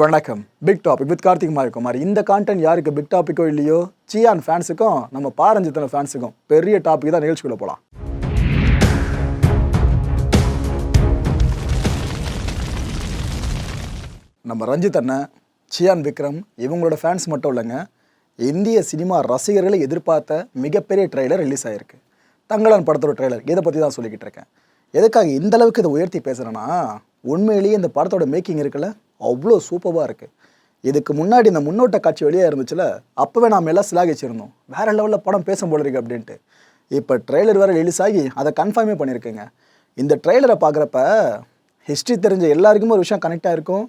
வணக்கம். Big topic with Karthik Mayakumar இந்த content யாருக்கு பிக் டாப்பிக்கோ இல்லையோ? சியான் ஃபேன்ஸுக்கும் நம்ம பாரஞ்சித்தன ஃபேன்ஸுக்கும் பெரிய டாபிக் தான் நிகழ்ச்சிக்குள்ளே போகலாம் நம்ம ரஞ்சித் அண்ணன் சியான் விக்ரம் இவங்களோட ஃபேன்ஸ் மட்டும் இல்லைங்க. இந்திய சினிமா ரசிகர்களை எதிர்பார்த்த மிகப்பெரிய ட்ரெய்லர் ரிலீஸ் ஆகிருக்கு தங்களான் படத்தோட ட்ரெய்லர் இதை பற்றி தான் சொல்லிக்கிட்டு இருக்கேன். எதுக்காக இந்த அளவுக்கு இதை உயர்த்தி பேசுகிறேன்னா உண்மையிலேயே இந்த படத்தோட மேக்கிங் இருக்குல்ல? அவ்வளோ சூப்பராக இருக்குது இதுக்கு முன்னாடி இந்த முன்னோட்ட காட்சி வெளியே இருந்துச்சுல அப்போவே நாம் எல்லாம் சிலாகிச்சிருந்தோம் வேறு லெவலில் படம் பேச போல இருக்கு அப்படின்ட்டு. இப்போ ட்ரெய்லர் வேறு ரிலீஸ் ஆகி அதை கன்ஃபார்மே பண்ணியிருக்கேங்க இந்த ட்ரெய்லரை பார்க்குறப்ப ஹிஸ்ட்ரி தெரிஞ்ச எல்லாருக்குமே ஒரு விஷயம் கனெக்டாக இருக்கும்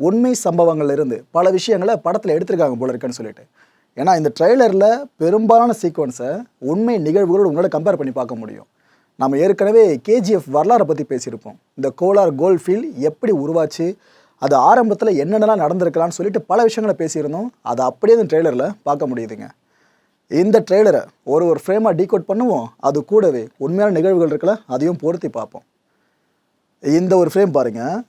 உண்மை சம்பவங்கள்ல இருந்து பல விஷயங்களை படத்தில் எடுத்திருக்காங்க போல இருக்குன்னு சொல்லிட்டு. ஏன்னா இந்த ட்ரெய்லரில் பெரும்பாலான சீக்வன்ஸை உண்மை நிகழ்வுகளோடு உங்களால் கம்பேர் பண்ணி பார்க்க முடியும். நம்ம ஏற்கனவே கேஜிஎஃப் வரலாறை பற்றி பேசியிருப்போம். இந்த கோலார் கோல்ட் எப்படி உருவாச்சு அது ஆரம்பத்தில் என்னென்னலாம் நடந்திருக்கலாம்னு சொல்லிட்டு பல விஷயங்களை பேசியிருந்தோம். அதை அப்படியே இந்த ட்ரெய்லரில் பார்க்க முடியுதுங்க. இந்த ட்ரெய்லரை ஒரு ஒரு ஃப்ரேமாக டீகோட் பண்ணுவோம். அது கூடவே உண்மையான நிகழ்வுகள் இருக்கல அதையும் பொருத்தி பார்ப்போம். இந்த ஒரு ஃப்ரேம் பாருங்கள்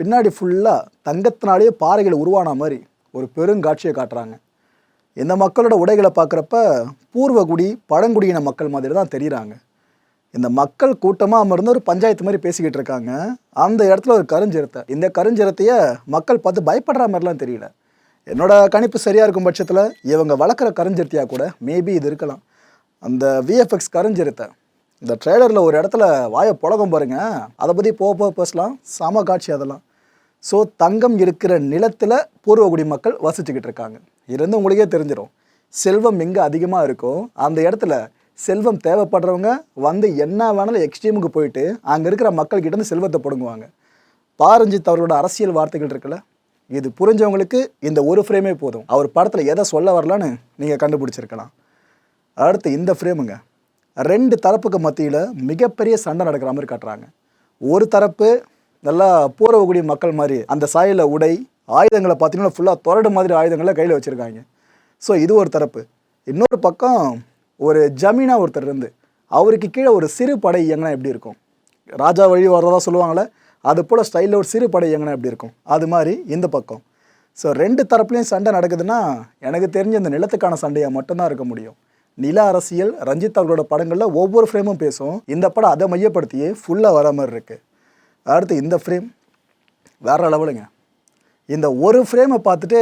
பின்னாடி ஃபுல்லாக தங்கத்தினாலேயே பாறைகள் உருவான மாதிரி ஒரு பெருங்காட்சியை காட்டுறாங்க. இந்த மக்களோட உடைகளை பார்க்குறப்ப பூர்வகுடி பழங்குடியின மக்கள் மாதிரி தான் தெரிகிறாங்க இந்த மக்கள் கூட்டமாக அமர்ந்து ஒரு பஞ்சாயத்து மாதிரி பேசிக்கிட்டு இருக்காங்க. அந்த இடத்துல ஒரு கருஞ்சிரத்தை. இந்த கருஞ்சிரத்தையை மக்கள் பார்த்து பயப்படுற மாதிரிலாம் தெரியல. என்னோட கணிப்பு சரியாக இருக்கும் பட்சத்தில் இவங்க வளர்க்குற கருஞ்சிரத்தையாக கூட மேபி இது இருக்கலாம். அந்த விஎஃப்எக்ஸ் கருஞ்சிரத்தை. இந்த ட்ரெய்லரில் ஒரு இடத்துல வாயை புழகம் பாருங்க. அதை பற்றி போக போக பேசலாம். சம காட்சி அதெல்லாம். ஸோ தங்கம் இருக்கிற நிலத்தில் பூர்வகுடி மக்கள் வசிச்சுக்கிட்டு இருக்காங்க. இருந்து உங்களுக்கே தெரிஞ்சிடும் செல்வம் எங்கே அதிகமாக இருக்கோ அந்த இடத்துல செல்வம் தேவைப்படுறவங்க வந்து என்ன வேணாலும் எக்ஸ்ட்ரீமுக்கு போயிட்டு அங்கே இருக்கிற மக்கள்கிட்ட இருந்து செல்வத்தை பிடுங்குவாங்க. பாரஞ்சித் அவர்களோட அரசியல் வார்த்தைகள் இருக்குல்ல? இது புரிஞ்சவங்களுக்கு இந்த ஒரு ஃப்ரேமே போதும். அவர் படத்தில் எதை சொல்ல வரலான்னு நீங்கள் கண்டுபிடிச்சிருக்கலாம். அடுத்து இந்த ஃப்ரேமுங்க ரெண்டு தரப்புக்கு மத்தியில் மிகப்பெரிய சண்டை நடக்கிற மாதிரி காட்டுறாங்க. ஒரு தரப்பு நல்லா பூர்வகுடி மக்கள் மாதிரி அந்த சாயில் உடை ஆயுதங்களை பார்த்தீங்கன்னா ஃபுல்லாக தொடடு மாதிரி ஆயுதங்களை கையில் வச்சுருக்காங்க. ஸோ இது ஒரு தரப்பு. இன்னொரு பக்கம் ஒரு ஜமீனா ஒருத்தர் இருந்து அவருக்கு கீழே ஒரு சிறு படை இயங்கினா எப்படி இருக்கும்? ராஜா வழி வர்றதா சொல்லுவாங்களே அது போல் ஸ்டைலில் ஒரு சிறு படை இயங்கினா எப்படி இருக்கும்? அது மாதிரி இந்த பக்கம். ஸோ ரெண்டு தரப்புலையும் சண்டை நடக்குதுன்னா எனக்கு தெரிஞ்ச இந்த நிலத்துக்கான சண்டையாக மட்டும்தான் இருக்க முடியும். நில அரசியல் ரஞ்சித் அவர்களோட படங்களில் ஒவ்வொரு ஃப்ரேமும் பேசும். இந்த படம் அதை மையப்படுத்தியே ஃபுல்லாக வர மாதிரி இருக்குது அடுத்து இந்த ஃப்ரேம் வேற லெவலுங்க இந்த ஒரு ஃப்ரேமை பார்த்துட்டு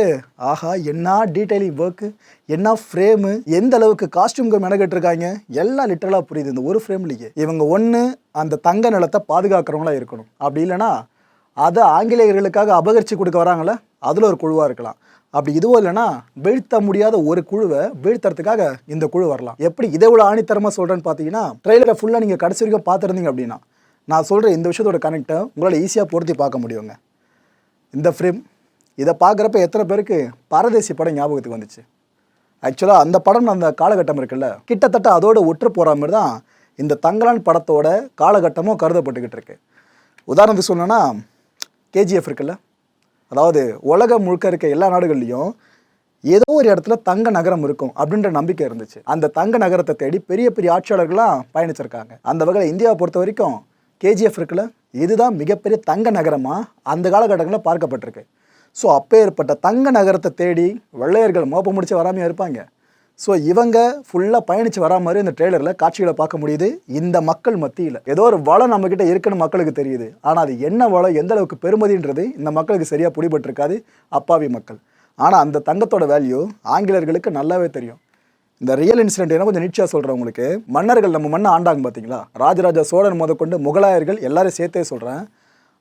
ஆஹா என்ன டீட்டெயிலிங் ஒர்க்கு என்ன ஃப்ரேமு எந்த அளவுக்கு காஸ்டியூம்க்கு மெனகெட்டிருக்காங்க எல்லாம் லிட்டரலாக புரியுது. இந்த ஒரு ஃப்ரேம்லேயே இவங்க ஒன்று அந்த தங்க நிலத்தை பாதுகாக்கிறவங்களா இருக்கணும். அப்படி இல்லைன்னா அதை ஆங்கிலேயர்களுக்காக அபகரித்து கொடுக்க வராங்களே? அதில் ஒரு குழுவாக இருக்கலாம். அப்படி இதுவும் இல்லைன்னா வீழ்த்த முடியாத ஒரு குழுவை வீழ்த்துறதுக்காக இந்த குழு வரலாம். எப்படி இதை விட ஆணித்தரமாக சொல்கிறேன்னு பார்த்தீங்கன்னா ட்ரெயிலரை ஃபுல்லாக நீங்கள் கடைசி வரைக்கும் பார்த்துருந்தீங்க அப்படின்னா நான் சொல்கிற இந்த விஷயத்தோட கனெக்டை உங்களால் ஈஸியாக பொருத்தி பார்க்க முடியுங்க. இந்த ஃப்ரேம் இதை பார்க்குறப்ப எத்தனை பேருக்கு பரதேசி படம் ஞாபகத்துக்கு வந்துச்சு. ஆக்சுவலாக அந்த படம் அந்த காலகட்டம் இருக்குல்ல கிட்டத்தட்ட அதோட ஒற்று போகிற மாதிரி தான் இந்த தங்கலான் படத்தோட காலகட்டமும் கருதப்பட்டுக்கிட்டு இருக்கு. உதாரணத்துக்கு சொல்லணும்னா கேஜிஎஃப் இருக்குல்ல அதாவது உலகம் முழுக்க இருக்க எல்லா நாடுகள்லேயும் ஏதோ ஒரு இடத்துல தங்க நகரம் இருக்கும் அப்படின்ற நம்பிக்கை இருந்துச்சு. அந்த தங்க நகரத்தை தேடி பெரிய பெரிய ஆட்சியாளர்கள்லாம் பயணிச்சிருக்காங்க. அந்த வகையில் இந்தியாவை பொறுத்த வரைக்கும் கேஜிஎஃப் இருக்குல்ல இதுதான் மிகப்பெரிய தங்க நகரமாக அந்த காலகட்டங்களில் பார்க்கப்பட்டிருக்கு. ஸோ அப்போ ஏற்பட்ட தங்க நகரத்தை தேடி வெள்ளையர்கள் மோப்ப முடிச்சு வராமையாக இருப்பாங்க. ஸோ இவங்க ஃபுல்லாக பயணித்து வரா மாதிரி இந்த ட்ரெய்லரில் காட்சிகளை பார்க்க முடியுது. இந்த மக்கள் மத்தியில். ஏதோ ஒரு வளம் நம்மக்கிட்ட இருக்குன்னு மக்களுக்கு தெரியுது. ஆனால் அது என்ன வளம் எந்த அளவுக்கு பெருமதின்றது இந்த மக்களுக்கு சரியாக பிடிபட்டிருக்காது அப்பாவி மக்கள். ஆனால் அந்த தங்கத்தோட வேல்யூ ஆங்கிலேயர்களுக்கு நல்லாவே தெரியும். இந்த ரியல் இன்சிடென்ட் என்ன கொஞ்சம் நீட்சியாக சொல்கிறேன் உங்களுக்கு. மன்னர்கள் நம்ம மண்ணை ஆண்டாங்க பார்த்தீங்களா ராஜராஜ சோழன் முதற்கொண்டு முகலாயர்கள் எல்லாரும் சேர்த்தே சொல்கிறேன்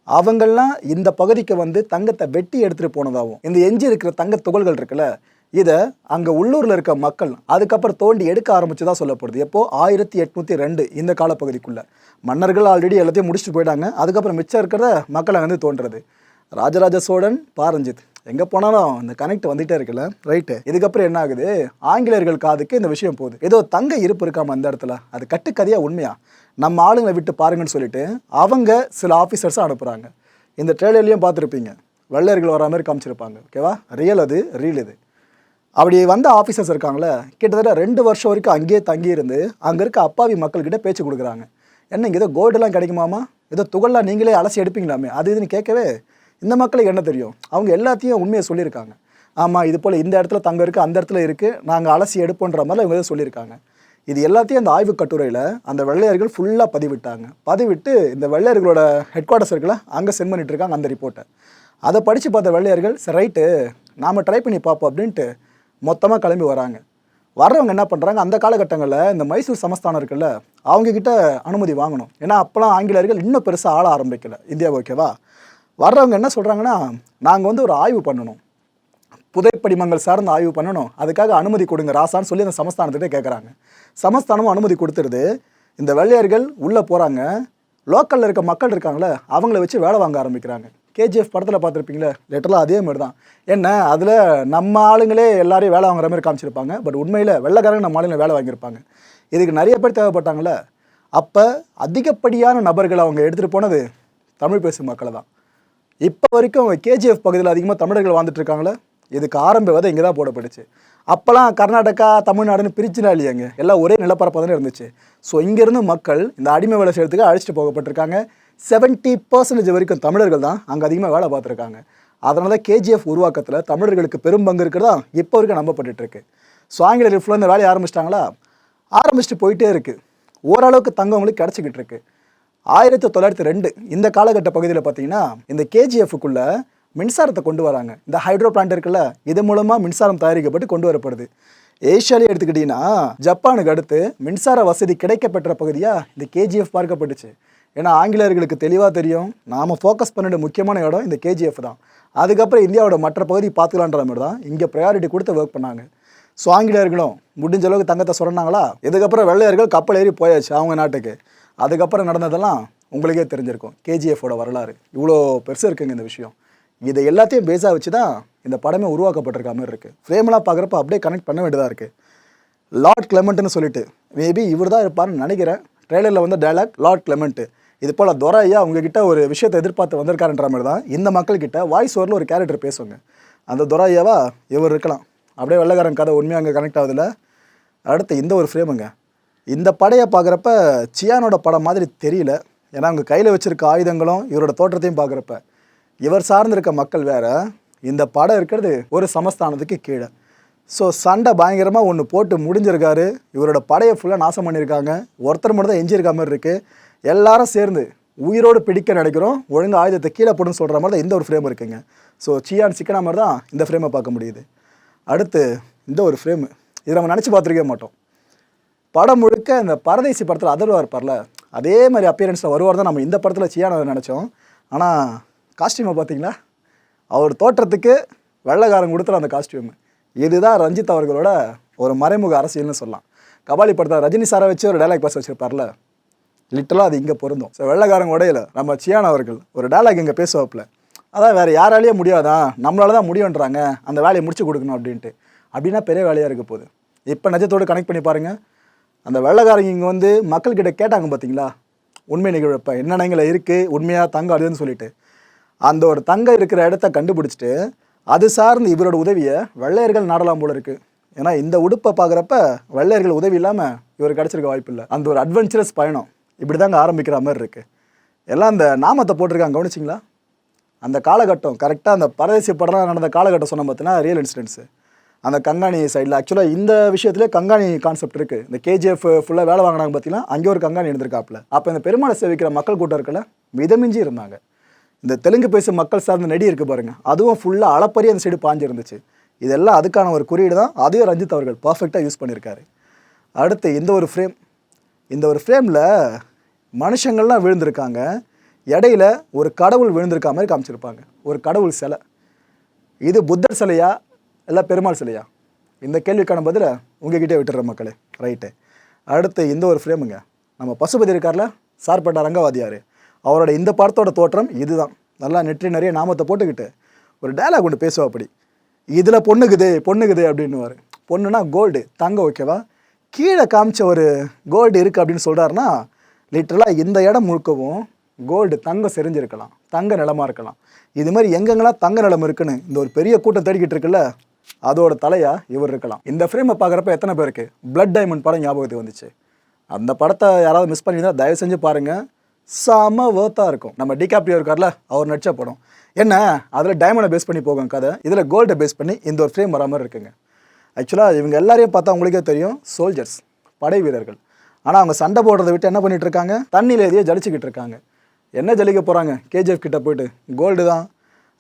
அவங்கெல்லாம் இந்த பகுதிக்கு வந்து தங்கத்தை வெட்டி எடுத்துகிட்டு போனதாகவும் இந்த எஞ்சி இருக்கிற தங்க துகள்கள் இருக்குல்ல இதை அங்கே உள்ளூரில் இருக்க மக்கள் அதுக்கப்புறம் தோண்டி எடுக்க ஆரம்பிச்சதா சொல்லப்படுது. எப்போது ஆயிரத்தி எட்நூற்றி ரெண்டு இந்த காலப்பகுதிக்குள்ளே. மன்னர்கள் ஆல்ரெடி எல்லாத்தையும் முடிச்சுட்டு போயிட்டாங்க. அதுக்கப்புறம் மிச்சம் இருக்கிறத மக்கள் அங்கே வந்து தோன்றது. ராஜராஜ சோழன் பாரஞ்சித். எங்கே போனாலும் இந்த கனெக்ட் வந்துகிட்டே இருக்குல்ல? ரைட்டு இதுக்கப்புறம் என்ன ஆகுது? ஆங்கிலேயர்கள் காதுக்கு இந்த விஷயம் போகுது. ஏதோ தங்க இருப்பு இருக்காம அந்த இடத்துல. அது கட்டுக்கதையாக உண்மையா? நம்ம ஆளுங்களை விட்டு பாருங்கன்னு சொல்லிட்டு அவங்க சில ஆஃபீஸர்ஸை அனுப்புகிறாங்க இந்த ட்ரெய்லர்லையும் பார்த்துருப்பீங்க. வெள்ளையர்கள் வர மாதிரி காமிச்சிருப்பாங்க. ஓகேவா ரியல் அது ரீல் இது. அப்படி வந்த ஆஃபீஸர்ஸ் இருக்காங்களே கிட்டத்தட்ட ரெண்டு வருஷம் வரைக்கும் அங்கேயே தங்கியிருந்து அங்கே இருக்க அப்பாவி மக்கள்கிட்ட பேச்சு கொடுக்குறாங்க. என்ன இங்கே ஏதோ கோல்டெல்லாம் கிடைக்குமாமா? ஏதோ துகள்லாம் நீங்களே அலசி எடுப்பீங்களாமே? அது இதுன்னு கேட்கவே இந்த மக்களுக்கு என்ன தெரியும்? அவங்க எல்லாத்தையும் உண்மையை சொல்லியிருக்காங்க. ஆமாம் இது போல் இந்த இடத்துல தங்க இருக்குது அந்த இடத்துல இருக்குது நாங்கள் அலசி எடுப்போன்ற மாதிரி அவங்க எதாவது சொல்லியிருக்காங்க. இது எல்லாத்தையும் அந்த ஆய்வு கட்டுரையில் அந்த வெள்ளையர்கள் ஃபுல்லாக பதிவிட்டாங்க. பதிவிட்டு இந்த வெள்ளையர்களோட ஹெட் குவார்ட்டர்ஸ் இருக்குல்ல அங்கே சென்ட் பண்ணிட்டு இருக்காங்க அந்த ரிப்போர்ட்டை அதை படித்து பார்த்த வெள்ளையர்கள் சரி ரைட்டு நாம் ட்ரை பண்ணி பார்ப்போம் அப்படின்ட்டு மொத்தமாக கிளம்பி வராங்க. வர்றவங்க என்ன பண்ணுறாங்க அந்த காலகட்டங்களில் இந்த மைசூர் சமஸ்தானம் இருக்குல்ல அவங்கக்கிட்ட அனுமதி வாங்கணும். ஏன்னா அப்போலாம் ஆங்கிலேயர்கள் இன்னும் பெருசாக ஆள ஆரம்பிக்கலை. இந்தியா ஓகேவா வர்றவங்க என்ன சொல்கிறாங்கன்னா நாங்கள் வந்து ஒரு ஆய்வு பண்ணணும். புதைப்படிமங்கள் சார்ந்த ஆய்வு பண்ணணும். அதுக்காக அனுமதி கொடுங்க ராசான்னு சொல்லி அந்த சமஸ்தானத்திட்ட கேட்குறாங்க சமஸ்தானமும் அனுமதி கொடுத்துருது. இந்த வெள்ளையர்கள் உள்ளே போகிறாங்க லோக்கலில் இருக்க மக்கள் இருக்காங்களே அவங்கள வச்சு வேலை வாங்க ஆரம்பிக்கிறாங்க. கேஜிஎஃப் படத்தில் பார்த்துருப்பீங்களே லெட்டரெலாம் அதே மாதிரி தான். என்ன அதில் நம்ம ஆளுங்களே எல்லாரையும் வேலை வாங்குற மாதிரி காமிச்சிருப்பாங்க. பட் உண்மையில் வெள்ளைக்காரங்க நம்ம ஆளுங்களை வேலை வாங்கியிருப்பாங்க. இதுக்கு நிறைய பேர் தேவைப்பட்டாங்களே அப்போ அதிகப்படியான நபர்கள் அவங்க எடுத்துகிட்டு போனது தமிழ் பேசும் மக்களை தான். இப்போ வரைக்கும் கேஜிஎஃப் பகுதியில் அதிகமாக தமிழர்கள் வாழ்ந்துட்டு இருக்காங்களே? இதுக்கு ஆரம்ப விதை இங்கே தான் போடப்பட்டுச்சு. அப்போல்லாம் கர்நாடகா தமிழ்நாடுன்னு பிரிச்சுனா இல்லையாங்க. எல்லாம் ஒரே நிலப்பரப்பாக தானே இருந்துச்சு. ஸோ இங்கேருந்து மக்கள் இந்த அடிமை வேலை செய்யறதுக்கு அழைச்சிட்டு போகப்பட்டிருக்காங்க. செவன்ட்டி பர்சன்டேஜ் வரைக்கும் தமிழர்கள் தான் அங்கே அதிகமாக வேலை பார்த்துருக்காங்க. அதனால தான் கேஜிஎஃப் உருவாக்கத்தில் தமிழர்களுக்கு பெரும் பங்கு இருக்கிறதா இப்போ வரைக்கும் நம்பப்பட்டுட்டு இருக்கு. ஸோ ஆங்கிலேயர் ஃபுல்லாக இந்த வேலையை ஆரம்பிச்சிட்டாங்களா? ஆரம்பிச்சுட்டு போயிட்டே இருக்குது ஓரளவுக்கு தங்கவங்களுக்கு கிடச்சிக்கிட்டு இருக்குது ஆயிரத்தி தொள்ளாயிரத்தி ரெண்டு இந்த காலகட்ட பகுதியில் பார்த்தீங்கன்னா இந்த கேஜிஎஃப்க்குள்ள மின்சாரத்தை கொண்டு வராங்க. இந்த ஹைட்ரோ பிளான்ட் இருக்குல்ல இது மூலமாக மின்சாரம் தயாரிக்கப்பட்டு கொண்டு வரப்படுது. ஏஷியாலே எடுத்துக்கிட்டிங்கன்னா ஜப்பானுக்கு அடுத்து மின்சார வசதி கிடைக்கப்பெற்ற பகுதியாக இந்த கேஜிஎஃப் பார்க்கப்பட்டுச்சு. ஏன்னா ஆங்கிலேயர்களுக்கு தெளிவாக தெரியும் நாம் ஃபோக்கஸ் பண்ணிட முக்கியமான இடம் இந்த கேஜிஎஃப் தான். அதுக்கப்புறம் இந்தியாவோட மற்ற பகுதி பார்த்துக்கலான்ற மாதிரி தான் இங்கே ப்ரையாரிட்டி கொடுத்து ஒர்க் பண்ணாங்க. ஸோ ஆங்கிலேயர்களும் முடிஞ்ச அளவுக்கு தங்கத்தை சொன்னாங்களா இதுக்கப்புறம் வெள்ளையர்கள் கப்பல் ஏறி போயாச்சு அவங்க நாட்டுக்கு. அதுக்கப்புறம் நடந்ததெல்லாம் உங்களுக்கே தெரிஞ்சிருக்கும். கேஜிஎஃபோட வரலாறு. இவ்வளோ பெருசு இருக்குங்க இந்த விஷயம். இதை எல்லாத்தையும் பேஸாக வச்சு தான் இந்த படமே உருவாக்கப்பட்டிருக்க மாதிரி இருக்குது ஃப்ரேம்லாம் பார்க்குறப்ப அப்படியே கனெக்ட் பண்ண வேண்டியதாக இருக்குது லார்ட் கிளமெண்ட்னு சொல்லிட்டு மேபி இவர் தான் இருப்பார்னு நினைக்கிறேன். ட்ரெய்லரில் வந்து டயலாக் லார்ட் கிளமெண்ட்டு இது போல் துரையா உங்ககிட்ட ஒரு விஷயத்தை எதிர்பார்த்து வந்திருக்காருன்ற மாதிரி தான் இந்த மக்கள்கிட்ட வாய்ஸ் ஓரில் ஒரு கேரக்டர் பேசுவாங்க. அந்த துரையாவா இவர் இருக்கலாம். அப்படியே வெள்ளக்காரன் கதை உண்மையாக அங்கே கனெக்ட் ஆகுதுல அடுத்து இந்த ஒரு ஃப்ரேமுங்க இந்த படையை பார்க்குறப்ப சியானோட படம் மாதிரி தெரியல. ஏன்னா அவங்க கையில் வச்சுருக்க ஆயுதங்களும் இவரோட தோற்றத்தையும் பார்க்குறப்ப இவர் சார்ந்திருக்க மக்கள் வேற இந்த படம் இருக்கிறது ஒரு சமஸ்தானத்துக்கு கீழே. ஸோ சண்டை பயங்கரமாக ஒன்று போட்டு முடிஞ்சிருக்காரு. இவரோட படையை ஃபுல்லாக நாசம் பண்ணியிருக்காங்க. ஒருத்தர் மட்டும் தான் எஞ்சிருக்க மாதிரி இருக்குது எல்லாரும் சேர்ந்து உயிரோடு பிடிக்க நினைக்கிறோம். ஒழுங்கு ஆயுதத்தை கீழே போடுன்னு சொல்கிற மாதிரி தான் இந்த ஒரு ஃப்ரேம் இருக்குங்க. ஸோ சியான் சிக்கனா மாதிரி தான் இந்த ஃப்ரேமை பார்க்க முடியுது. அடுத்து இந்த ஒரு ஃப்ரேமு இதை நம்ம நினச்சி பார்த்துருக்கவே மாட்டோம். படம் முழுக்க இந்த பரதேசி படத்தில் அதர்வா இருப்பார்ல அதே மாதிரி அப்பியரன்ஸில் வருவார் தான் நம்ம இந்த படத்தில் சியானவர் நினச்சோம். ஆனால் காஸ்டியூமை பார்த்தீங்களா அவர் தோற்றத்துக்கு வெள்ளைக்காரன் கொடுத்துற அந்த காஸ்டியூம் இதுதான் ரஞ்சித் அவர்களோட ஒரு மறைமுக அரசியல்னு சொல்லலாம். கபாலி படத்தில் ரஜினி சாரை வச்சு ஒரு டைலாக் பாஸ் வச்சுருப்பார்ல. லிட்டலாக அது இங்கே பொருந்தும். ஸோ வெள்ளைக்காரங்க உடையில நம்ம சியான் அவர்கள் ஒரு டைலாக் இங்கே பேசுவாப்புல. அதான் வேறு யாராலேயே முடியாதான் நம்மளால தான் முடியுன்றாங்க அந்த வேலையை முடிச்சு கொடுக்கணும் அப்படின்ட்டு. அப்படின்னா பெரிய வேலையாக இருக்க போகுது. இப்போ நிஜத்தோடு கனெக்ட் பண்ணி பாருங்கள் அந்த வெள்ளைக்காரங்க இங்கே வந்து மக்கள்கிட்ட கேட்டாங்க பார்த்தீங்களா உண்மை நிகழ்வு என்னென்ன எங்களை இருக்குது உண்மையாக தங்கம் அதுன்னு சொல்லிட்டு. அந்த ஒரு தங்கம் இருக்கிற இடத்த கண்டுபிடிச்சிட்டு அது சார்ந்து இவரோட உதவியை வெள்ளையர்கள் நாடலாம் போல இருக்குது ஏன்னா இந்த உடுப்பை பார்க்குறப்ப வெள்ளையர்கள் உதவி இல்லாமல் இவர் கிடச்சிருக்க வாய்ப்பு இல்லை. அந்த ஒரு அட்வென்ச்சரஸ் பயணம் இப்படி தாங்க ஆரம்பிக்கிற மாதிரி இருக்குது எல்லாம் அந்த நாமத்தை போட்டிருக்காங்க கவனிச்சிங்களா? அந்த காலகட்டம் கரெக்டாக அந்த பரதேசி படம்லாம் நடந்த காலகட்டம் சொன்ன பார்த்தீங்கன்னா ரியல் இன்சிடென்ட்ஸு அந்த கங்காணி சைடில் ஆக்சுவலாக இந்த விஷயத்துல கங்காணி கான்செப்ட் இருக்குது இந்த கேஜிஎஃப் ஃபுல்லாக வேலை வாங்கினாங்க பார்த்தீங்கன்னா அங்கே ஒரு கங்காணி இருந்திருக்காப்புல அப்போ இந்த பெருமாளை சேவிக்கிற மக்கள் கூட்டம் மிதமிஞ்சி இருந்தாங்க. இந்த தெலுங்கு பேசும் மக்கள் சார்ந்த நெடி இருக்குது பாருங்க அதுவும் ஃபுல்லாக அளப்பரிய அந்த சைடு பாஞ்சிருந்துச்சு. இதெல்லாம் அதுக்கான ஒரு குறியீடு தான் அதையும் ரஞ்சித் அவர்கள் பர்ஃபெக்டாக யூஸ் பண்ணியிருக்காரு அடுத்து இந்த ஒரு ஃப்ரேம் இந்த ஒரு ஃப்ரேமில் மனுஷங்கள்லாம் விழுந்திருக்காங்க. இடையில ஒரு கடவுள் விழுந்திருக்க மாதிரி காமிச்சிருப்பாங்க. ஒரு கடவுள் சிலை. இது புத்தர் சிலையா எல்லாம் பெருமாள் சிலையா? இந்த கேள்விக்கான பதிலை உங்ககிட்டே விட்டுற மக்களே. ரைட்டு அடுத்து இந்த ஒரு ஃப்ரேமுங்க நம்ம பசுபதி இருக்கார்ல? சார்பட்ட ரங்கவாதியார். அவரோட இந்த படத்தோட தோற்றம் இதுதான். நல்லா நெற்றி நிறைய நாமத்தை போட்டுக்கிட்டு ஒரு டைலாக் ஒன்று பேசுவா அப்படி. இதில் பொண்ணுக்குது பொண்ணுக்குது அப்படின்னுவார். பொண்ணுனா கோல்டு தங்க ஓகேவா கீழே காமிச்ச ஒரு கோல்டு இருக்குது அப்படின்னு சொல்கிறாருன்னா லிட்டரலாக இந்த இடம் முழுக்கவும் கோல்டு தங்கம் செறிஞ்சிருக்கலாம். தங்க நிலமாக இருக்கலாம். இது மாதிரி எங்கெங்கெல்லாம் தங்க நிலம் இருக்குன்னு இந்த ஒரு பெரிய கூட்டம் தேடிக்கிட்டு இருக்குல்ல அதோட தலையா இவர் இருக்கலாம். இந்த ஃப்ரேமை பார்க்குறப்ப எத்தனை பேருக்கு? பிளட் டைமண்ட் படம் ஞாபகத்துக்கு வந்துச்சு. அந்த படத்தை யாராவது மிஸ் பண்ணியிருந்தால் தயவு செஞ்சு பாருங்கள் செம வேர்த்தாக இருக்கும். நம்ம டிகாப்டியோ இருக்கார்ல அவர் நடிச்ச படம். என்ன? அதில் டைமண்டை பேஸ் பண்ணி போகும் கதை. இதில் கோல்டை பேஸ் பண்ணி இந்த ஒரு ஃப்ரேம் வர மாதிரி இருக்குங்க. ஆக்சுவலாக இவங்க எல்லாரையும் பார்த்தா உங்களுக்கே தெரியும் சோல்ஜர்ஸ் படை வீரர்கள். ஆனால் அவங்க சண்டை போடுறதை விட்டு என்ன பண்ணிட்டு இருக்காங்க? தண்ணியில் எதையோ ஜலிச்சுக்கிட்டு இருக்காங்க. என்ன ஜலிக்க போகிறாங்க கேஜிஎஃப் கிட்ட போயிட்டு. கோல்டு தான்.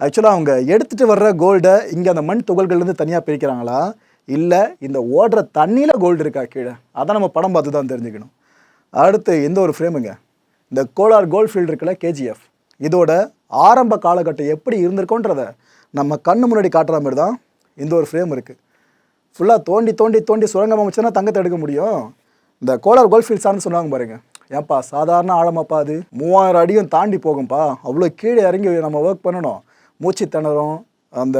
ஆக்சுவலாக அவங்க எடுத்துகிட்டு வர்ற கோல்டை இங்கே அந்த மண் துகள்கள்லேருந்து தனியாக பிரிக்கிறாங்களா? இல்லை இந்த ஓடுற தண்ணியில் கோல்டு இருக்கா கீழே? அதை நம்ம படம் பார்த்து தான் தெரிஞ்சுக்கணும். அடுத்து இந்த ஒரு ஃப்ரேமுங்க இந்த கோலார் கோல்ட் ஃபீல்டு இருக்குல்ல கேஜிஎஃப் இதோட ஆரம்ப காலகட்டம் எப்படி இருந்திருக்கோன்றத நம்ம கண்ணு முன்னாடி காட்டுற மாதிரி தான் இந்த ஒரு ஃப்ரேம் இருக்குது ஃபுல்லாக தோண்டி தோண்டி தோண்டி சுரங்கம் அமைச்சுன்னா தங்கத்தை எடுக்க முடியும். இந்த கோலார் கோல்ட் ஃபீல்ட்ஸான்னு சொன்னாங்க பாருங்கள் ஏன்ப்பா சாதாரண ஆழமாப்பா அது? மூவாயிரம் அடியும் தாண்டி போகும்ப்பா அவ்வளோ கீழே இறங்கி நம்ம ஒர்க் பண்ணணும். மூச்சு திணறும் அந்த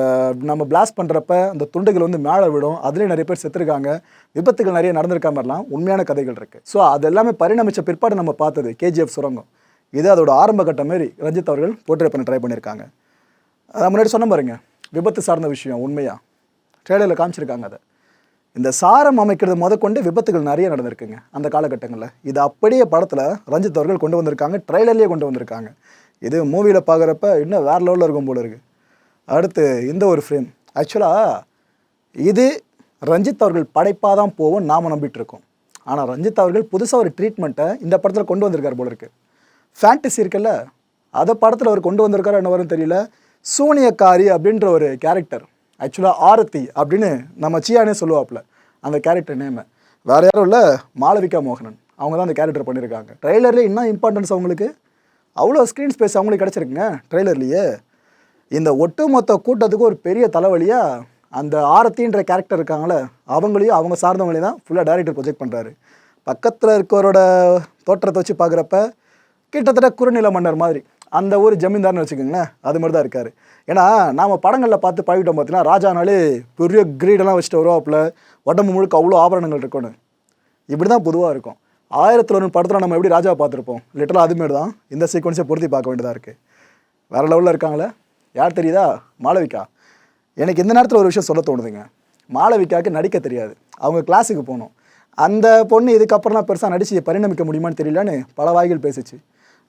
நம்ம பிளாஸ்ட் பண்ணுறப்ப அந்த துண்டுகள் வந்து மேலே விடும் அதுலேயும் நிறைய பேர் செத்துருக்காங்க விபத்துகள் நிறைய நடந்திருக்க மாதிரிலாம் உண்மையான கதைகள் இருக்குது ஸோ அது எல்லாமே பரிணமித்த பிற்பாடு நம்ம பார்த்தது கேஜிஎஃப் சுரங்கம். இது அதோட ஆரம்ப கட்டம் மாரி ரஞ்சித் அவர்கள் போர்ட்ரே பண்ண ட்ரை பண்ணியிருக்காங்க முன்னாடி சொன்ன பாருங்க விபத்து சார்ந்த விஷயம் உண்மையாக ட்ரெய்லரில் காமிச்சிருக்காங்க அதை. இந்த சாரம் அமைக்கிறது முதற்கொண்டு விபத்துகள் நிறைய நடந்திருக்குங்க அந்த காலகட்டங்களில். இது அப்படியே படத்தில் ரஞ்சித் அவர்கள் கொண்டு வந்திருக்காங்க ட்ரெய்லர்லேயே கொண்டு வந்திருக்காங்க. இது மூவியில் பார்க்குறப்ப இன்னும் வேறு லெவலில் இருக்கும் போல இருக்குது அடுத்து இந்த ஒரு ஃப்ரேம் ஆக்சுவலாக இது ரஞ்சித் அவர்கள் படைப்பாக தான் போவோம் நாம் நம்பிட்டுருக்கோம் ஆனால் ரஞ்சித் அவர்கள் புதுசாக ஒரு ட்ரீட்மெண்ட்டை இந்த படத்தில் கொண்டு வந்திருக்கார் போல இருக்கு. ஃபேண்டசி இருக்குல்ல அதை படத்தில் அவர் கொண்டு வந்திருக்காரு என்ன வரும் தெரியல. சூனியக்காரி அப்படின்ற ஒரு கேரக்டர் ஆக்சுவலாக ஆரத்தி அப்படின்னு நம்ம சியானே சொல்லுவாப்புல அந்த கேரக்டர் நேமை வேறு யாரும் இல்லை மாளவிகா மோகனன். அவங்க தான் அந்த கேரக்டர் பண்ணியிருக்காங்க ட்ரெய்லர்லேயே இன்னும் இம்பார்ட்டன்ஸ் அவங்களுக்கு? அவ்வளோ ஸ்க்ரீன் ஸ்பேஸ் அவங்களுக்கு கிடச்சிருக்குங்க ட்ரெய்லர்லேயே இந்த ஒட்டுமொத்த கூட்டத்துக்கு ஒரு பெரிய தலைவலியாக அந்த ஆரத்தின்ற கேரக்டர் இருக்காங்களே அவங்களையும் அவங்க சார்ந்தவங்களையும் தான் ஃபுல்லாக டேரக்டர் ப்ரொஜெக்ட் பண்ணுறாரு பக்கத்தில் இருக்கிறவரோட தோற்றத்தை வச்சு பார்க்குறப்ப கிட்டத்தட்ட குறுநில மன்னர் மாதிரி. அந்த ஊர் ஜமீன்தார்னு வச்சுக்கோங்களேன் அது மாதிரி தான் இருக்கார். ஏன்னா நாம் படங்களில் பார்த்து பழகிட்டோம் பார்த்தீங்கன்னா ராஜானாலே பெரிய கிரீடெல்லாம் வச்சுட்டு வருவாப்பில் உடம்பு முழுக்க அவ்வளோ ஆபரணங்கள் இருக்கணும். இப்படி தான் பொதுவாக இருக்கும். ஆயிரத்தில் ஒன்று படத்தில் நம்ம எப்படி ராஜா பார்த்துருப்போம்? லிட்டரலாக அதுமாரி தான். இந்த சீக்வன்ஸை பொருத்தி பார்க்க வேண்டியதாக இருக்குது வேறு லெவலில் இருக்காங்களே? யார் தெரியுதா? மாளவிகா. எனக்கு இந்த நேரத்தில் ஒரு விஷயம் சொல்ல தோணுதுங்க. மாளவிகாவுக்கு நடிக்க தெரியாது. அவங்க கிளாஸுக்கு போகணும் அந்த பொண்ணு இதுக்கப்புறம்லாம் பெருசாக நடித்து பரிணமிக்க முடியுமான்னு தெரியலன்னு பல வாய்கள் பேசிச்சு.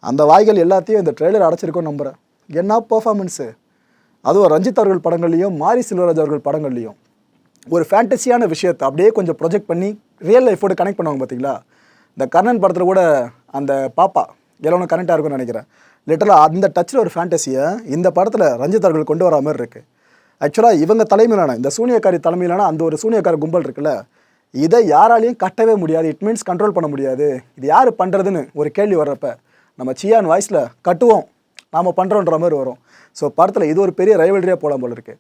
அந்த வாய்கள் எல்லாத்தையும் இந்த ட்ரெய்லர் அடைச்சிருக்கோம் நம்புகிறேன் என்ன பர்ஃபார்மன்ஸு அதுவும் ரஞ்சித் அவர்கள் படங்கள்லையும் மாரி செல்வராஜ் அவர்கள் படங்கள்லையும். ஒரு ஃபேண்டசியான விஷயத்தை அப்படியே கொஞ்சம் ப்ரொஜெக்ட் பண்ணி ரியல் லைஃபோடு கனெக்ட் பண்ணுவாங்க பார்த்தீங்களா இந்த கர்ணன் படத்தில் கூட அந்த பாப்பா எல்லாம் கனெக்டாக இருக்கும்னு நினைக்கிறேன். லிட்டரலாக அந்த டச்சில் ஒரு ஃபேண்டசியை இந்த படத்தில் ரஞ்சித் அவர்கள் கொண்டு வர மாதிரி இருக்குது ஆக்சுவலாக இவங்க தலைமையிலான இந்த சூனியக்காரி தலைமையிலான அந்த ஒரு சூனியக்கார கும்பல் இருக்குல்ல இதை யாராலையும் கட்டவே முடியாது. இட் மீன்ஸ் கண்ட்ரோல் பண்ண முடியாது. இது யார் பண்ணுறதுன்னு ஒரு கேள்வி வர்றப்ப நம்ம சியான் வாய்ஸில் கட்டுவோம். நாம் பண்ணுறோன்ற மாதிரி வரும். ஸோ படத்தில் இது ஒரு பெரிய ரைவல்ரியாக போகலாம் போல இருக்குது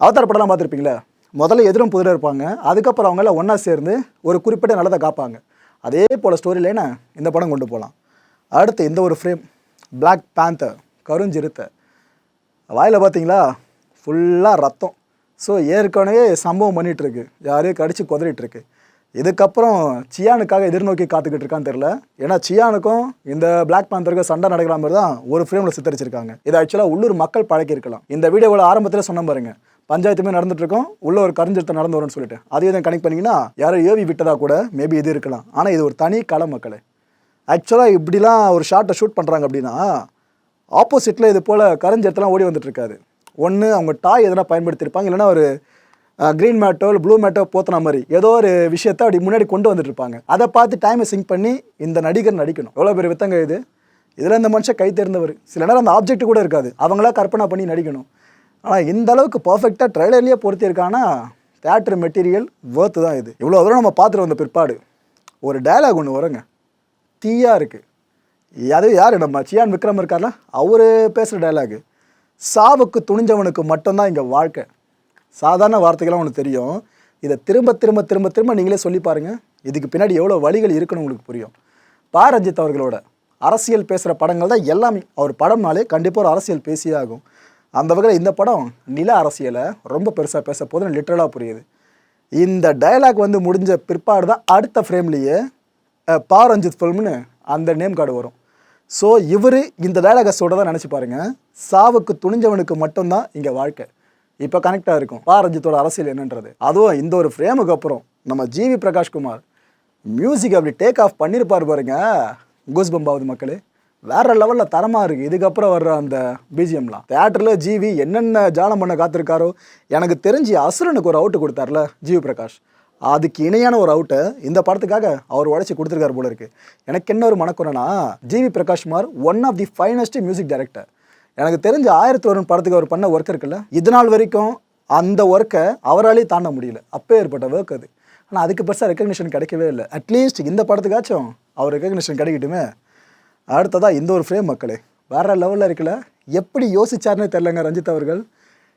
அவதார் படம்லாம் பார்த்துருப்பீங்களா? முதல்ல எதிரும் புதிராக இருப்பாங்க. அதுக்கப்புறம் அவங்களாம் ஒன்றா சேர்ந்து ஒரு குறிப்பிட்ட நல்லதை காப்பாங்க. அதே போல் ஸ்டோரி லைனை இந்த படம் கொண்டு போகலாம் அடுத்து இந்த ஒரு ஃப்ரேம் பிளாக் பேந்தர் கருஞ்சிருத்தை வாயில் பார்த்தீங்களா ஃபுல்லாக ரத்தம். ஸோ ஏற்கனவே சம்பவம் பண்ணிகிட்ருக்கு யாரையும் கடிச்சு குதறிட்டுருக்கு இதுக்கப்புறம் சியானுக்காக எதிர்நோக்கி காத்துக்கிட்டு இருக்கான்னு தெரில ஏன்னா சியானுக்கும் இந்த பிளாக் பேந்தருக்கும் சண்டை நடக்கிற மாதிரி தான் ஒரு ஃப்ரேமில் சித்தரிச்சிருக்காங்க. இது ஆக்சுவலாக உள்ளூர் மக்கள் பழக்கியிருக்கலாம். இந்த வீடியோவில் ஆரம்பத்தில் சொன்ன பாருங்க. பஞ்சாயத்துமே நடந்துட்டு இருக்கோம். உள்ள ஒரு கருஞ்சிருத்தம் நடந்து வரும்னு சொல்லிட்டு. அதையும் தான் கனெக்ட் பண்ணிங்கன்னா யாரும் ஏவி விட்டதா கூட மேபி இது இருக்கலாம். ஆனால் இது ஒரு தனி கள மக்கள். ஆக்சுவலாக இப்படிலாம் ஒரு ஷார்ட்டை ஷூட் பண்ணுறாங்க அப்படின்னா ஆப்போசிட்டில் இது போல் கருஞ்செடுத்துலாம் ஓடி வந்துட்டு இருக்காது. ஒன்று அவங்க டாய் எதனா பயன்படுத்தியிருப்பாங்க. இல்லைன்னா ஒரு க்ரீன் மேட்டோ இல்லை ப்ளூ மேட்டோ போத்தின மாதிரி ஏதோ ஒரு விஷயத்தை அப்படி முன்னாடி கொண்டு வந்துட்டு இருப்பாங்க அதை பார்த்து டைமை சிங்க் பண்ணி இந்த நடிகர் நடிக்கணும். எவ்வளோ பெரிய வித்தங்க இது? இதில் இந்த மனுஷன் கை தேர்ந்தவர். சில நேரம் அந்த ஆப்ஜெக்ட் கூட இருக்காது. அவங்களா கற்பனை பண்ணி நடிக்கணும். ஆனால் இந்த அளவுக்கு பர்ஃபெக்டாக ட்ரெய்லர்லேயே பொருத்தியிருக்காங்கன்னா தேட்டர் மெட்டீரியல் வேர்த்து தான் இது. இவ்வளோ தூரம் நம்ம பார்த்துட்டு வந்த பிற்பாடு ஒரு டைலாக் ஒன்று வருங்க. தீயாக இருக்குது அது யார் நம்ம சியான் விக்ரம் இருக்கார்ல? அவர் பேசுகிற டைலாகு சாவுக்கு துணிஞ்சவனுக்கு மட்டும்தான் இங்கே வாழ்க்கை. சாதாரண வார்த்தைகள்லாம் உனக்கு தெரியும். இதை திரும்ப திரும்ப திரும்ப திரும்ப நீங்களே சொல்லி பாருங்கள் இதுக்கு பின்னாடி எவ்வளோ வழிகள் இருக்குன்னு உங்களுக்கு புரியும். பா. ரஞ்சித் அவர்களோட அரசியல் பேசுகிற படங்கள் தான் எல்லாமே. அவர் படம்னாலே கண்டிப்பாக ஒரு அரசியல் பேசியே ஆகும். அந்த வகையில் இந்த படம் நில அரசியலை ரொம்ப பெருசாக பேச போதுன்னு லிட்ரலாக புரியுது. இந்த டயலாக் வந்து முடிஞ்ச பிற்பாடு தான் அடுத்த ஃப்ரேம்லேயே பா. ரஞ்சித் ஃபில்ம்னு அந்த நேம் கார்டு வரும். ஸோ இவர் இந்த டயலாகை சொல்கிறதா தான் நினச்சி பாருங்கள் சாவுக்கு துணிஞ்சவனுக்கு மட்டும்தான் இங்கே வாழ்க்கை. இப்போ கனெக்டாக இருக்கும் பா ரஞ்சித்தோட அரசியல் என்னன்றது. அதுவும் இந்த ஒரு ஃப்ரேமுக்கு அப்புறம் நம்ம ஜிவி பிரகாஷ்குமார் மியூசிக் அப்படி டேக் ஆஃப் பண்ணியிருப்பார் பாருங்க. கூஸ் பம்பாவது மக்களே. வேற லெவலில் தரமாக இருக்குது இதுக்கப்புறம் வர்ற அந்த பிஜிஎம்லாம் தேட்டரில் ஜிவி என்னென்ன ஜாலம் பண்ண காத்திருக்காரோ எனக்கு தெரிஞ்சு அசுரனுக்கு ஒரு அவுட்டு கொடுத்தார்ல ஜிவி பிரகாஷ். அதுக்கு இணையான ஒரு அவுட்டை இந்த படத்துக்காக அவர் உடச்சி கொடுத்துருக்காரு போல இருக்கு. எனக்கு என்ன ஒரு மனக்குறனா GV Prakash Kumar one of the finest music director எனக்கு தெரிஞ்ச ஆயிரத்தி ஒரு படத்துக்கு அவர் பண்ண ஒர்க் இருக்குல்ல இது நாள் வரைக்கும் அந்த ஒர்க்கை அவராலே தாண்ட முடியல. அப்போ ஏற்பட்ட ஒர்க் அது. ஆனால் அதுக்கு பெருசாக ரெக்கக்னிஷன் கிடைக்கவே இல்லை. அட்லீஸ்ட் இந்த படத்துக்காச்சும் அவர் ரெக்கக்னிஷன் கிடைக்கட்டுமே. அடுத்ததாக இந்த ஒரு ஃப்ரேம் மக்களே வேறு லெவலில் இருக்குல்ல எப்படி யோசிச்சார்னே தெரிலங்க ரஞ்சித் அவர்கள்.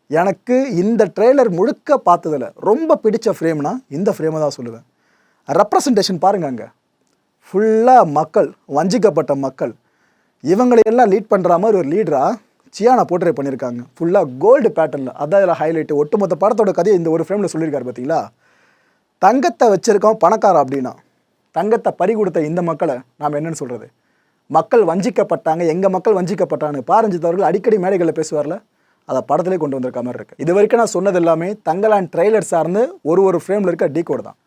எனக்கு இந்த ட்ரெய்லர் முழுக்க பார்த்ததில் ரொம்ப பிடிச்ச ஃப்ரேம்னா இந்த ஃப்ரேமை தான் சொல்லுவேன். ரெப்ரசன்டேஷன் பாருங்க அங்கே. ஃபுல்லாக மக்கள் வஞ்சிக்கப்பட்ட மக்கள் இவங்களை எல்லாம் லீட் பண்ணுற மாதிரி ஒரு லீடராக சியானா போர்ட்ரே பண்ணியிருக்காங்க. ஃபுல்லாக கோல்டு பேட்டர்னில் அதான் இதில் ஹைலைட்டு ஒட்டுமொத்த படத்தோட கதையை இந்த ஒரு ஃப்ரேமில் சொல்லியிருக்காரு பார்த்தீங்களா தங்கத்தை வச்சுருக்கோம் பணக்காரன் அப்படின்னா தங்கத்தை பறி கொடுத்த இந்த மக்களை நாம் என்னென்னு சொல்கிறது மக்கள் வஞ்சிக்கப்பட்டாங்க. எங்கள் மக்கள் வஞ்சிக்கப்பட்டாங்க பாரஞ்சித்தவர்கள் அடிக்கடி மேடைகளில் பேசுவார்ல. அதை படத்திலே கொண்டு வந்திருக்க மாதிரி இருக்குது இது வரைக்கும் நான் சொன்னது எல்லாமே தங்கலான் ட்ரெய்லர் சார்ந்து ஒரு ஒரு ஃப்ரேமில் இருக்க டீ கோடு தான்.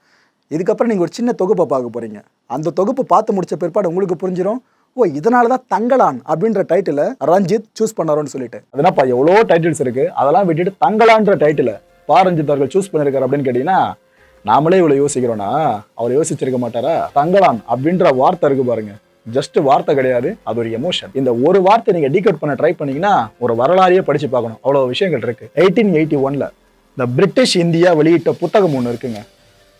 இதுக்கப்புறம் நீங்கள் ஒரு சின்ன தொகுப்பை பார்க்க போகிறீங்க அந்த தொகுப்பு பார்த்து முடித்த பிற்பாடு உங்களுக்கு புரிஞ்சிடும் ஓ இதனால தான் தங்கலான் அப்படின்ற டைட்டிலை ரஞ்சித் சூஸ் பண்ணாரோன்னு சொல்லிட்டு. அதனாப்பா எவ்வளோ டைட்டில்ஸ் இருக்கு? அதெல்லாம் விட்டுட்டு தங்கலான்ற டைட்டில் பா ரஞ்சித் அவர்கள் சூஸ் பண்ணியிருக்காரு அப்படின்னு கேட்டிங்கன்னா நாமளே இவ்வளோ யோசிக்கிறோன்னா அவர் யோசிச்சிருக்க மாட்டாரா? தங்கலான் அப்படின்ற வார்த்தை இருக்கு பாருங்க. ஜஸ்ட் வார்த்தை கிடையாது அது ஒரு எமோஷன் இந்த ஒரு வார்த்தை நீங்க டீகோட் பண்ண ட்ரை பண்ணீங்கன்னா ஒரு வரலாறையே படிச்சு பார்க்கணும். அவ்வளோ விஷயங்கள் இருக்கு. எயிட்டீன் எயிட்டி ஒன்ல இந்த பிரிட்டிஷ் இந்தியா வெளியிட்ட புத்தகம் ஒன்று இருக்குங்க.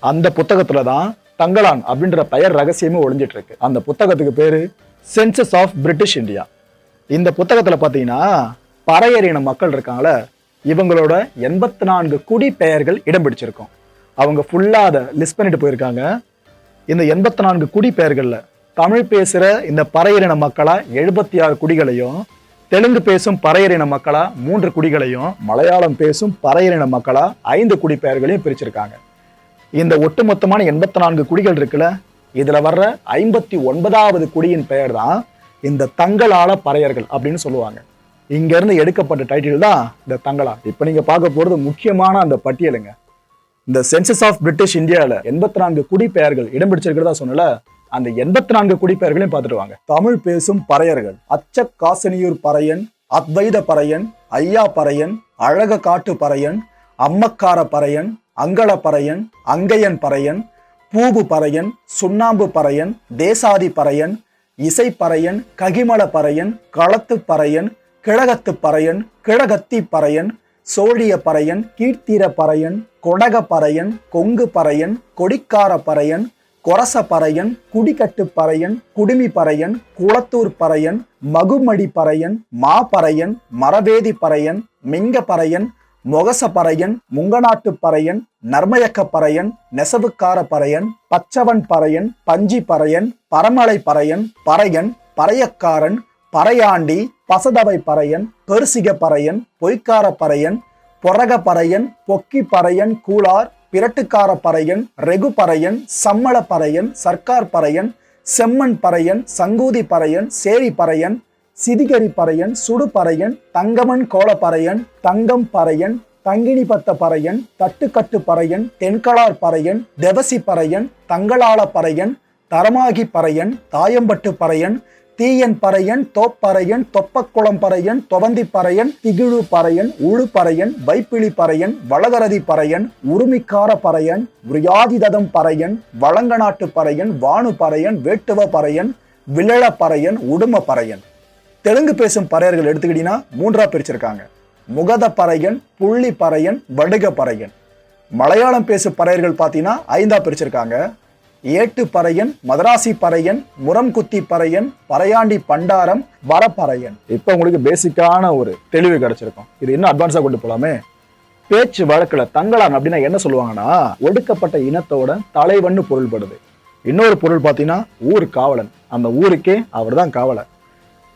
அந்த புத்தகத்துல தான் தங்கலான் அப்படின்ற பெயர் ரகசியமே ஒளிஞ்சிட்டு இருக்கு. அந்த புத்தகத்துக்கு பேரு சென்சஸ் ஆஃப் பிரிட்டிஷ் இந்தியா இந்த புத்தகத்துல பாத்தீங்கன்னா பறையறின மக்கள் இருக்காங்கள இவங்களோட எண்பத்தி நான்கு குடி பெயர்கள் இடம் பிடிச்சிருக்கும். அவங்க ஃபுல்லா அதை லிஸ்ட் பண்ணிட்டு போயிருக்காங்க. இந்த எண்பத்தி நான்கு குடி பெயர்கள்ல தமிழ் பேசுற இந்த பறையரின மக்களா எழுபத்தி ஆறு குடிகளையும் தெலுங்கு பேசும் பறையரின மக்களா மூன்று குடிகளையும் மலையாளம் பேசும் பறையரின மக்களா ஐந்து குடி பெயர்களையும் பிரிச்சிருக்காங்க. இந்த ஒட்டுமொத்தமான எண்பத்தி நான்கு குடிகள் இருக்குல்ல இதுல வர்ற ஐம்பத்தி ஒன்பதாவது குடியின் பெயர் தான் இந்த தங்களால பறையர்கள் அப்படின்னு சொல்லுவாங்க. இங்க இருந்து எடுக்கப்பட்ட டைட்டில் தான் இந்த தங்களா. இப்ப நீங்க பார்க்க போறது முக்கியமான அந்த பட்டியலுங்க. இந்த சென்சஸ் ஆஃப் பிரிட்டிஷ் இந்தியாவில் எண்பத்தி நான்கு குடிப்பெயர்கள் இடம் பிடிச்சிருக்கிறதா சொன்னல அந்த எண்பத்தி நான்கு குடிப்பெயர்களையும் பார்த்துட்டு வாங்க. தமிழ் பேசும் பறையர்கள் அச்ச காசனியூர் பறையன் அத்வைத பறையன் ஐயா பறையன் அழக காட்டு பறையன் அம்மக்கார பறையன் அங்கள பறையன் அங்கையன் பறையன் பூபு பறையன் சுண்ணாம்பு பறையன் தேசாதி பறையன் இசை பறையன் ககிமல பறையன் களத்து பறையன் கிழகத்து பறையன் கிழகத்தி பறையன் சோழிய பறையன் கீர்த்திர பறையன் கொடக பறையன் கொங்கு பறையன் கொடிக்கார பறையன் கொரச பறையன் குடிக்கட்டு பறையன் குடுமி பறையன் குளத்தூர் பறையன் மகுமடி பறையன் மாபறையன் மரவேதி பறையன் மிங்க பறையன் மொகச பறையன் முங்கநாட்டு பறையன் நர்மயக்க பறையன் நெசவுக்கார பறையன் பச்சவன் பறையன் பஞ்சி பறையன் பரமலை பறையன் பறையன் பறையக்காரன் பறையாண்டி பசதவை பறையன் பெருசிக பறையன் பொய்க்கார பறையன் பொறக பறையன் பொக்கி பறையன் கூலார் பிரட்டுக்கார பறையன் ரெகு பறையன் சம்மள பறையன் சர்க்கார் பறையன் செம்மன் பறையன் சங்கூதி பறையன் சேரி பறையன் சிதிகரி பறையன் சுடு பறையன் தங்கமன் கோலப்பறையன் தங்கம் பறையன் தங்கினி பத்த பறையன் தட்டுக்கட்டு பறையன் தென்களார் பறையன் தெவசி பறையன் தங்களாள பறையன் தரமாகி பறையன் தாயம்பட்டு பறையன் தீயன் பறையன் தோப்பறையன் தொப்பக்குளம் பறையன் தொவந்தி பறையன் திகிழு பறையன் உழு பறையன் வைப்பிலி பறையன் வளகரதி பறையன் உருமிக்கார பறையன் விரியாதிததம் பறையன் வளங்கநாட்டு பறையன் வானு பறையன் வேட்டுவ பறையன் விழள பறையன் உடும பறையன். தெலுங்கு பேசும் பறையர்கள் எடுத்துக்கிட்டீங்கன்னா மூன்றா பிரிச்சிருக்காங்க. முகத பறையன் புள்ளி பறையன் வடுக பறையன். மலையாளம் பேசும் பறையர்கள் பார்த்தீங்கன்னா ஐந்தா பிரிச்சிருக்காங்க. ஏட்டு பறையன் மதராசி பறையன் முரம்குத்தி பறையன் பறையாண்டி பண்டாரம் வரப்பறையன். இப்போ உங்களுக்கு பேசிக்கான ஒரு தெளிவு கிடைச்சிருக்கும். இது இன்னும் அட்வான்ஸா கொண்டு போலாமே. பேச்சு வழக்கில் தங்களான் அப்படின்னா என்ன சொல்லுவாங்கன்னா ஒடுக்கப்பட்ட இனத்தோட தலைவன்னு பொருள்படுது. இன்னொரு பொருள் பார்த்தீங்கன்னா ஊர் காவலன். அந்த ஊருக்கே அவர் தான் காவலன்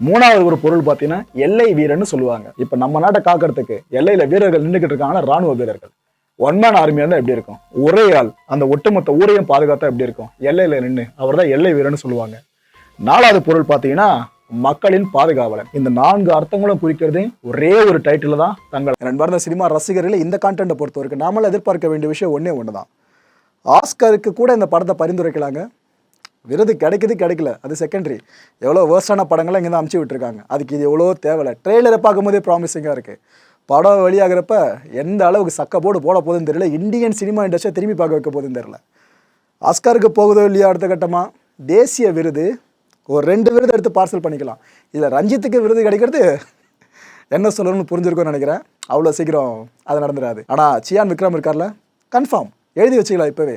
மூணாவது ஒரு பொருள் பார்த்தீங்கன்னா எல்லை வீரர்னு சொல்லுவாங்க. இப்போ நம்ம நாட்டை காக்கிறதுக்கு எல்லையில வீரர்கள் நின்றுக்கிட்டு இருக்காங்கன்னா ராணுவ வீரர்கள். ஒன் மேன் ஆர்மியா இருந்தால் எப்படி இருக்கும்? ஒரே ஆள் அந்த ஒட்டுமொத்த ஊரையும் பாதுகாத்தா எப்படி இருக்கும்? எல்லையில நின்று அவர் தான் எல்லை வீரர்னு சொல்லுவாங்க. நாலாவது பொருள் பார்த்தீங்கன்னா மக்களின் பாதுகாவலன். இந்த நான்கு அர்த்தங்களும் குறிக்கிறது ஒரே ஒரு டைட்டில் தான் தங்கள் நண்பர்ந்த சினிமா ரசிகர்களை இந்த கான்டென்ட்டை பொறுத்த வரைக்கும் நாமளும் எதிர்பார்க்க வேண்டிய விஷயம் ஒன்றே ஒன்று தான் ஆஸ்கருக்கு கூட இந்த படத்தை பரிந்துரைக்கலாங்க. விருது கிடைக்குது கிடைக்கல. அது செகண்டரி எவ்வளோ வேர்ஸ்டான படங்களை இங்கே தான் அமுச்சு விட்டுருக்காங்க. அதுக்கு இது எவ்வளோ தேவையில்ல. ட்ரெய்லரை பார்க்கும்போதே ப்ராமிசிங்காக இருக்குது படம் வெளியாகிறப்ப எந்த அளவுக்கு சக்க போடு போட போகுதுன்னு தெரியல. இந்தியன் சினிமா இண்டஸ்ட்ரியை திரும்பி பார்க்க வைக்க போகுதுன்னு தெரியல. ஆஸ்காருக்கு போகுதோ இல்லையா அடுத்த கட்டமாக தேசிய விருது. ஒரு ரெண்டு விருது எடுத்து பார்சல் பண்ணிக்கலாம். இதில் ரஞ்சித்துக்கு விருது கிடைக்கிறது என்ன சொல்லணும்னு புரிஞ்சிருக்கும்னு நினைக்கிறேன். அவ்வளோ சீக்கிரம் அது நடந்துடாது. ஆனால் சியான் விக்ரம் இருக்கார்ல? கன்ஃபார்ம் எழுதி வச்சுக்கலாம் இப்போவே.